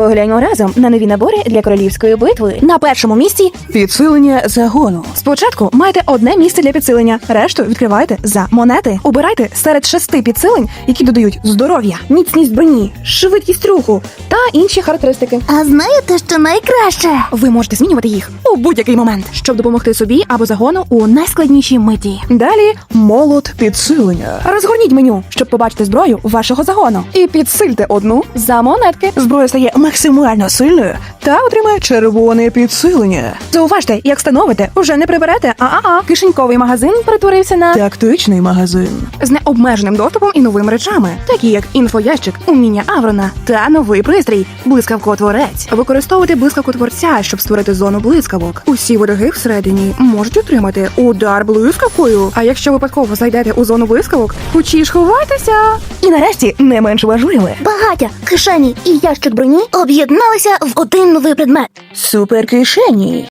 Погляньмо разом на нові набори для королівської битви. На першому місці підсилення загону. Спочатку маєте одне місце для підсилення, решту відкривайте за монети. Обирайте серед шести підсилень, які додають здоров'я, міцність броні, швидкість руху та інші характеристики. А знаєте, що найкраще? Ви можете змінювати їх у будь-який момент, щоб допомогти собі або загону у найскладнішій миті. Далі молот підсилення. Розгорніть меню, щоб побачити зброю вашого загону. І підсильте одну за монетки. Зброя стає максимально сильною та отримує червоне підсилення. Зауважте, як становите, уже не приберете. А-а-а. Кишеньковий магазин перетворився на тактичний магазин з необмеженим доступом і новими речами, такі як інфоящик, уміння Аврона та новий пристрій блискавкотворець. Використовуйте блискавкотворця, щоб створити зону блискавок. Усі вороги всередині можуть отримати удар блискавкою. А якщо випадково зайдете у зону блискавок, хочеш ховайтеся. І нарешті не менш важливе. Багаття, кишені і ящик броні об'єдналися в один новий предмет. Супер кишені.